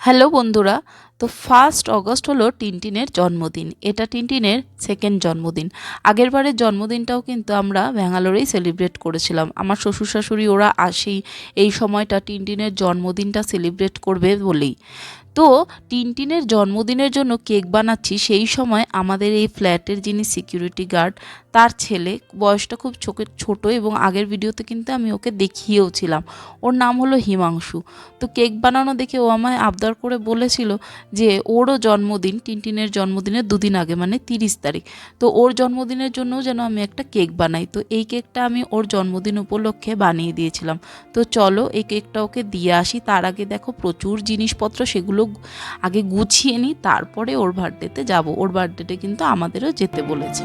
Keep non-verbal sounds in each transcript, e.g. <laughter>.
Hello বন্ধুরা তো first August হলো টিনটিনের জন্মদিন। এটা টিনটিনের সেকেন্ড জন্মদিন। আগেরবারের জন্মদিনটাও কিন্তু আমরা ব্যাঙ্গালোরেই সেলিব্রেট করেছিলাম। আমার শ্বশুর শাশুড়ি ওরা আসেই এই সময়টা টিনটিনের জন্মদিনটা সেলিব্রেট করবে বলেই। তো টিনটিনের জন্মদিনের জন্য কেক বানাচ্ছি, সেই সময় আমাদের এই ফ্ল্যাটের যিনি সিকিউরিটি গার্ড তার ছেলে, বয়সটা খুব ছোকে ছোট এবং আগের ভিডিওতে কিন্তু আমি ওকে দেখিয়েও ছিলাম। ওর নাম হলো হিমাংশু। তো কেক বানানো দেখে ও আমায় আবদার করে বলেছিল যে ওরও জন্মদিন, টিনটিনের জন্মদিনের দুদিন আগে মানে তিরিশ তারিখ। তো ওর জন্মদিনের জন্য যেন আমি একটা কেক বানাই। তো এই কেকটা আমি ওর জন্মদিন উপলক্ষে বানিয়ে দিয়েছিলাম। তো চলো এই কেকটা ওকে দিয়ে আসি। তার আগে দেখো প্রচুর জিনিসপত্র, সেগুলো আগে গুছিয়ে নিই, তারপরে ওর বার্থডেতে যাব। ওর বার্থডেতে কিন্তু আমাদেরও যেতে বলেছে।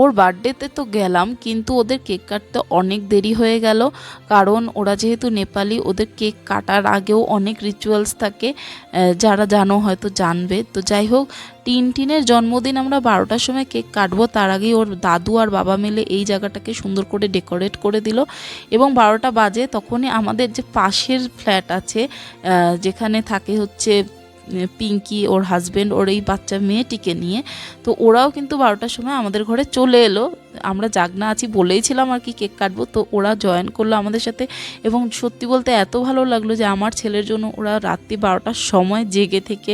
ওর বার্থডেতে তো গেলাম, কিন্তু ওদের কেক কাটতে অনেক দেরি হয়ে গেল। কারণ ওরা যেহেতু নেপালি, ওদের কেক কাটার আগেও অনেক রিচুয়ালস থাকে যারা জানো হয়তো জানবে। তো যাই হোক টিন টিনের জন্মদিন আমরা বারোটার সময় কেক কাটবো। তার আগেই ওর দাদু আর বাবা মিলে এই জায়গাটাকে সুন্দর করে ডেকোরেট করে দিল। এবং বারোটা বাজে, তখনই আমাদের যে পাশের ফ্ল্যাট আছে যেখানে থাকে হচ্ছে পিঙ্কি, ওর হাজব্যান্ড ওর এই বাচ্চা মেয়েটিকে নিয়ে। তো ওরাও কিন্তু বারোটার সময় আমাদের ঘরে চলে এলো। আমরা জাগনা আছি বলেইছিলাম আর কি কেক কাটবো। তো ওরা জয়েন করল আমাদের সাথে এবং সত্যি বলতে এত ভালো লাগল যে আমার ছেলের জন্য ওরা রাত্রি বারোটার সময় জেগে থেকে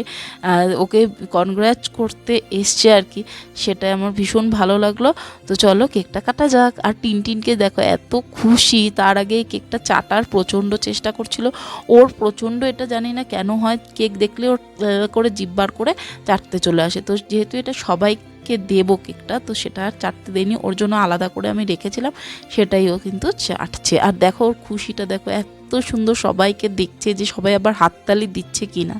ওকে কনগ্রাচ করতে এসছে আর কি। সেটাই আমার ভীষণ ভালো লাগল। তো চলো কেকটা কাটা যাক। আর টিন টিনকে দেখো এত খুশি, তার আগে কেকটা চাটার প্রচণ্ড চেষ্টা করছিল। ওর প্রচণ্ড এটা জানি না কেন হয়, কেক দেখলে ওর করে জিব্বার করে চাটতে চলে আসে। তো যেহেতু এটা সবাইকে দেবো কেকটা, তো সেটা আর চাটতে দেয়নি। ওর জন্য আলাদা করে আমি রেখেছিলাম, সেটাই ও কিন্তু চাটছে। আর দেখো ওর খুশিটা, দেখো এত সুন্দর সবাইকে দেখছে যে সবাই আবার হাততালি দিচ্ছে কিনা।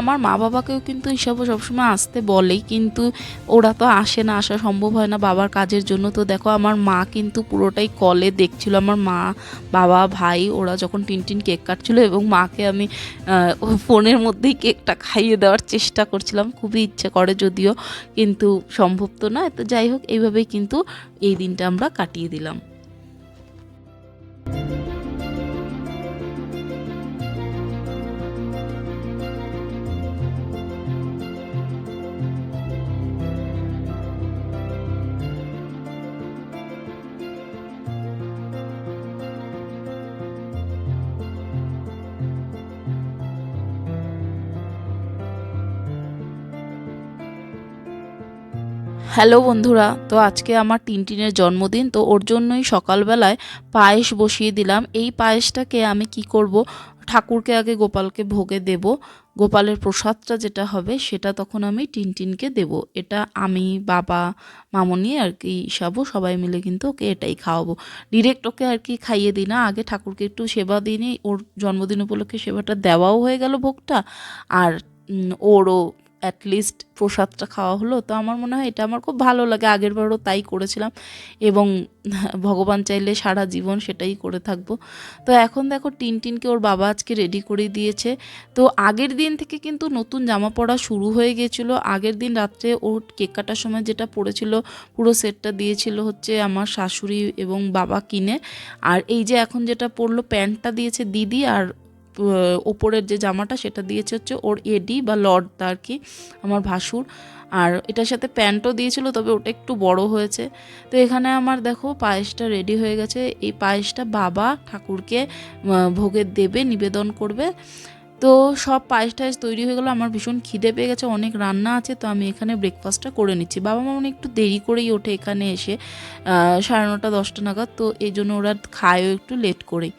আমার মা বাবাকেও কিন্তু এইসবও সবসময় আসতে বলেই, কিন্তু ওরা তো আসে না, আসা সম্ভব হয় না বাবার কাজের জন্য। তো দেখো, আমার মা কিন্তু পুরোটাই কলে দেখছিল। আমার মা, বাবা, ভাই, ওরা যখন টিন টিন কেক কাটছিল এবং মাকে আমি ফোনের মধ্যেই কেকটা খাইয়ে দেওয়ার চেষ্টা করছিলাম। খুবই ইচ্ছে করে যদিও, কিন্তু সম্ভব তো নয়। তো যাই হোক, এইভাবেই কিন্তু এই দিনটা আমরা কাটিয়ে দিলাম। হ্যালো বন্ধুরা, তো আজকে আমার টিনটিনের জন্মদিন, তো ওর জন্যই সকালবেলায় পায়েস বসিয়ে দিলাম। এই পায়েসটাকে আমি কি করব? ঠাকুরকে আগে গোপালকে ভোগে দেব। গোপালের প্রসাদটা যেটা হবে, সেটা তখন আমি টিনটিনকে দেব। এটা আমি, বাবা, মামনি আর কি ঈশাবু সবাই মিলে কিন্তু ওকে এটাই খাওয়াবো। ডিরেক্ট ওকে আর কি খাইয়ে দিই না, আগে ঠাকুরকে একটু সেবা দিই ওর জন্মদিন উপলক্ষে সেবাটা দেওয়াও হয়ে গেল ভোগটা। আর ওরও অ্যাটলিস্ট প্রসাদটা খাওয়া হলো। তো আমার মনে হয় এটা আমার খুব ভালো লাগে। আগের বারও তাই করেছিলাম এবং <laughs> ভগবান চাইলে সারা জীবন সেটাই করে থাকব। তো এখন দেখো টিন টিনকে ওর বাবা আজকে রেডি করে দিয়েছে। তো আগের দিন থেকে কিন্তু নতুন জামা পরা শুরু হয়ে গিয়েছিল আগের দিন রাত্রে ওর কেক কাটার সময় যেটা পড়েছিল, পুরো সেটটা দিয়েছিল হচ্ছে আমার শাশুড়ি এবং বাবা কিনে। আর এই যে এখন যেটা পরলো প্যান্টটা দিয়েছে দিদি আর ওপরের যে জামাটা সেটা দিয়েছে হচ্ছে ওর এডি বা লর্ড আর কি, আমার ভাসুর। আর এটার সাথে প্যান্টও দিয়েছিল, তবে ওটা একটু বড় হয়েছে। তো এখানে আমার দেখো পায়েসটা রেডি হয়ে গেছে। এই পায়েসটা বাবা ঠাকুরকে ভোগের দেবে, নিবেদন করবে। তো সব পায়েস টায়েস তৈরি হয়ে গেলো। আমার ভীষণ খিদে পেয়ে গেছে, অনেক রান্না আছে, তো আমি এখানে ব্রেকফাস্টটা করে নিচ্ছি। বাবা মা একটু দেরি করেই ওঠে এখানে এসে সাড়ে নটা, দশটা নাগাদ। তো এই জন্য ওরা খায়ও একটু লেট করেই।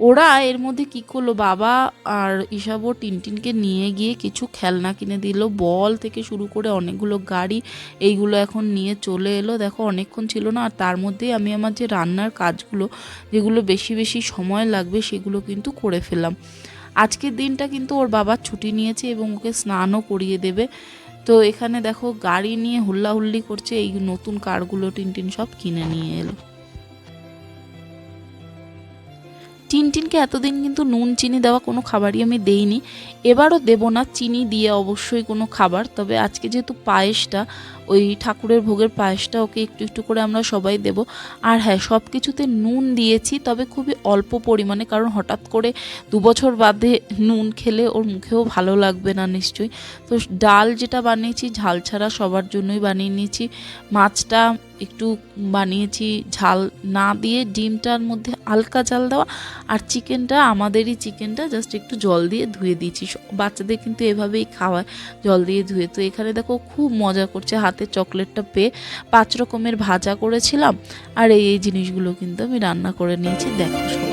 ওরা এর মধ্যে কি করল? বাবা আর ইসাবো টিনটিনকে নিয়ে গিয়ে কিছু খেলনা কিনে দিল, বল থেকে শুরু করে অনেকগুলো গাড়ি এইগুলো এখন নিয়ে চলে এলো। দেখো, অনেকক্ষণ ছিল না আর তার মধ্যেই আমি আমার যে রান্নার কাজগুলো, যেগুলো বেশি বেশি সময় লাগবে সেগুলো কিন্তু করে ফেলাম আজকের দিনটা কিন্তু ওর বাবা ছুটি নিয়েছে এবং ওকে স্নানও করিয়ে দেবে। তো এখানে দেখো, গাড়ি নিয়ে হুল্লাহুল্লি করছে এই নতুন কারগুলো টিনটিন সব কিনে নিয়ে এলো। টিনটিনকে এতদিন কিন্তু নুন, চিনি দেওয়া কোনো খাবারই আমি দেইনি। এবারও দেব না, চিনি দিয়ে অবশ্যই কোনো খাবার। তবে আজকে যেহেতু পায়েসটা ওই ঠাকুরের ভোগের পায়েসটা ওকে একটু একটু করে আমরা সবাই দেব। আর হ্যাঁ সব কিছুতে নুন দিয়েছি, তবে খুবই অল্প পরিমাণে, কারণ হঠাৎ করে দু বছর বাদে নুন খেলে ওর মুখেও ভালো লাগবে না নিশ্চয়ই। তো ডাল যেটা বানিয়েছি, ঝাল ছাড়া সবার জন্যই বানিয়ে নিয়েছি। মাছটা একটু বানিয়েছি, ঝাল না দিয়ে ডিমটার মধ্যে হালকা ঝাল দেওয়া, আর চিকেনটা, আমাদেরই চিকেনটা জাস্ট একটু জল দিয়ে ধুয়ে দিয়েছি। বাচ্চাদের কিন্তু এভাবেই খাওয়ায়, জল দিয়ে ধুয়ে। তো এখানে দেখো, খুব মজা করছে, হাতে চকলেটটা পেয়ে পাঁচ রকমের ভাজা করেছিলাম। আর এই এই জিনিসগুলো কিন্তু আমি রান্না করে নিয়েছি, দেখো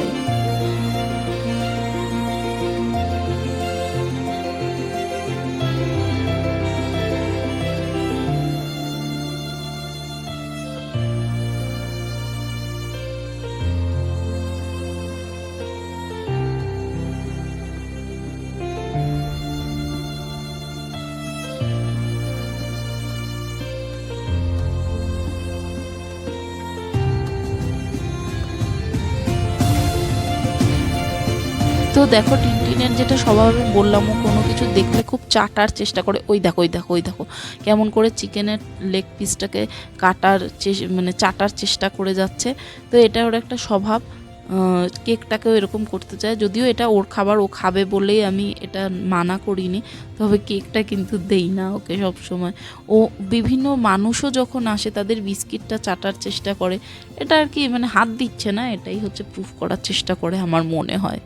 তো দেখো টিনটিনের যেটা স্বভাব বললাম ও কোনো কিছু দেখলে খুব চাটার চেষ্টা করে, ওই দেখো ওই দেখো ওই দেখো। কেমন করে চিকেনের লেগ পিসটাকে কাটার মানে চাটার চেষ্টা করে যাচ্ছে। তো এটা ওর একটা স্বভাব কেকটাকেও এরকম করতে চায়। যদিও এটা ওর খাবার ও খাবে বলেই আমি এটা মানা করিনি, তবে কেকটা কিন্তু দেই না ওকে সব সময় ও বিভিন্ন মানুষও যখন আসে, তাদের বিস্কিটটা চাটার চেষ্টা করে। এটা আর কি মানে হাত দিচ্ছে না, এটাই হচ্ছে প্রুফ করার চেষ্টা করে, আমার মনে হয়।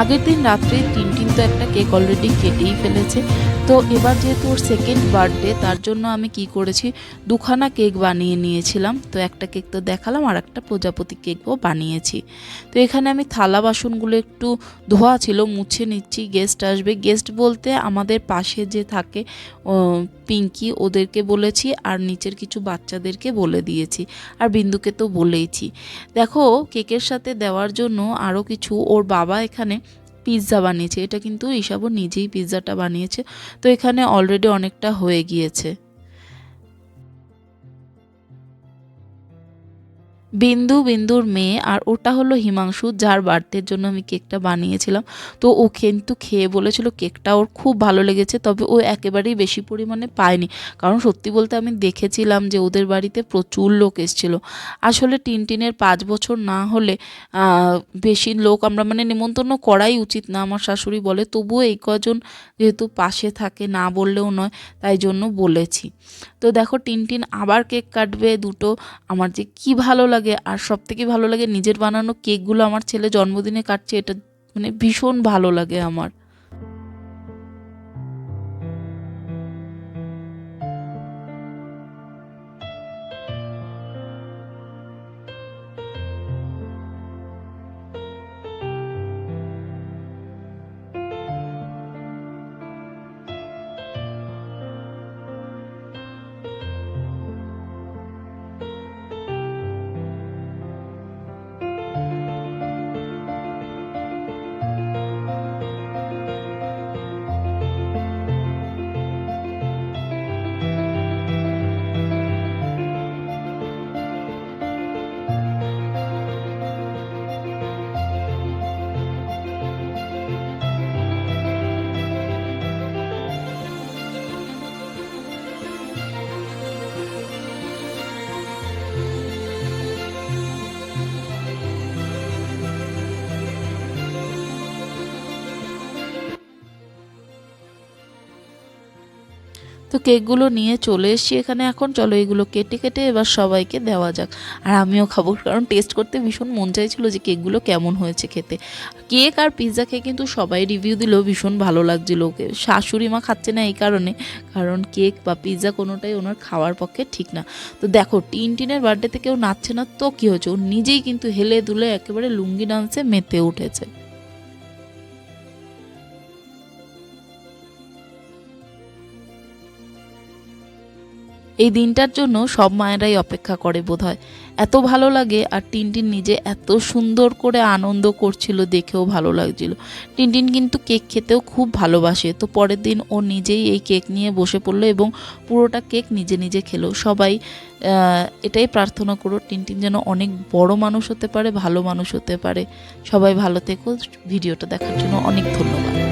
আগের দিন রাত্রে তিন তো একটা কেক অলরেডি কেটেই ফেলেছে। তো এবার যেহেতু ওর সেকেন্ড বার্থডে তার জন্য আমি কি করেছি? দুখানা কেক বানিয়ে নিয়েছিলাম। তো একটা কেক তো দেখালাম, আর একটা প্রজাপতি কেকও বানিয়েছি। তো এখানে আমি থালা বাসনগুলো একটু ধোয়া ছিল, মুছে নিচ্ছি গেস্ট আসবে। গেস্ট বলতে আমাদের পাশে যে থাকে পিঙ্কি, ওদেরকে বলেছি, আর নিচের কিছু বাচ্চাদেরকে বলে দিয়েছি, আর বিন্দুকে তো বলেইছি। দেখো কেকের সাথে দেওয়ার জন্য আরও কিছু, ওর বাবা এখানে পিৎজা বানিয়েছে। এটা কিন্তু ঈশাবও নিজেই পিৎজাটা বানিয়েছে। তো এখানে অলরেডি অনেকটা হয়ে গিয়েছে। বিন্দু বিন্দুর মেয়ে, আর ওটা হলো হিমাংশু, যার বার্থের জন্য আমি কেকটা বানিয়েছিলাম। তো ও কিন্তু খেয়ে বলেছিল কেকটা ওর খুব ভালো লেগেছে, তবে ও একেবারেই বেশি পরিমাণে পায়নি। কারণ সত্যি বলতে আমি দেখেছিলাম যে ওদের বাড়িতে প্রচুর লোক এসেছিল। আসলে টিনটিনের পাঁচ বছর না হলে বেশি লোক আমরা মানে নিমন্ত্রণ করাই উচিত না, আমার শাশুড়ি বলে। তবুও এই কজন যেহেতু পাশে থাকে, না বললেও নয়, তাই জন্য বলেছি। তো দেখো, টিনটিন আবার কেক কাটবে দুটো। আমার যে কি ভালো লাগে আর সব থেকে ভালো লাগে নিজের বানানো কেকগুলো আমার ছেলে জন্মদিনে কাটছে, এটা মানে ভীষণ ভালো লাগে আমার। তো কেকগুলো নিয়ে চলে এসেছি এখানে এখন। চলো এগুলো কেটে কেটে এবার সবাইকে দেওয়া যাক। আর আমিও খাব, কারণ টেস্ট করতে ভীষণ মন চাইছিল যে কেকগুলো কেমন হয়েছে খেতে। কেক আর পিৎজা খেয়ে কিন্তু সবাই রিভিউ দিলেও ভীষণ ভালো লাগছিল ওকে। শাশুড়ি মা খাচ্ছে না এই কারণে, কারণ কেক বা পিৎজা কোনোটাই ওনার খাওয়ার পক্ষে ঠিক না। তো দেখো টিন টিনের বার্থডেতে কেউ নাচছে না তো কী হয়েছে? ও নিজেই কিন্তু হেলে দুলে একেবারে লুঙ্গি ডান্সে মেতে উঠেছে। এই দিনটার জন্য সব মায়েরাই অপেক্ষা করে বোধহয়। এত ভালো লাগে আর টিনটিন নিজে এত সুন্দর করে আনন্দ করছিল, দেখেও ভালো লাগছিল। টিনটিন কিন্তু কেক খেতেও খুব ভালোবাসে। তো পরের দিন ও নিজেই এই কেক নিয়ে বসে পড়ল এবং পুরোটা কেক নিজে নিজে খেলো। সবাই এটাই প্রার্থনা করো, টিনটিন যেন অনেক বড় মানুষ হতে পারে, ভালো মানুষ হতে পারে। সবাই ভালো থেকো। ভিডিওটা দেখার জন্য অনেক ধন্যবাদ।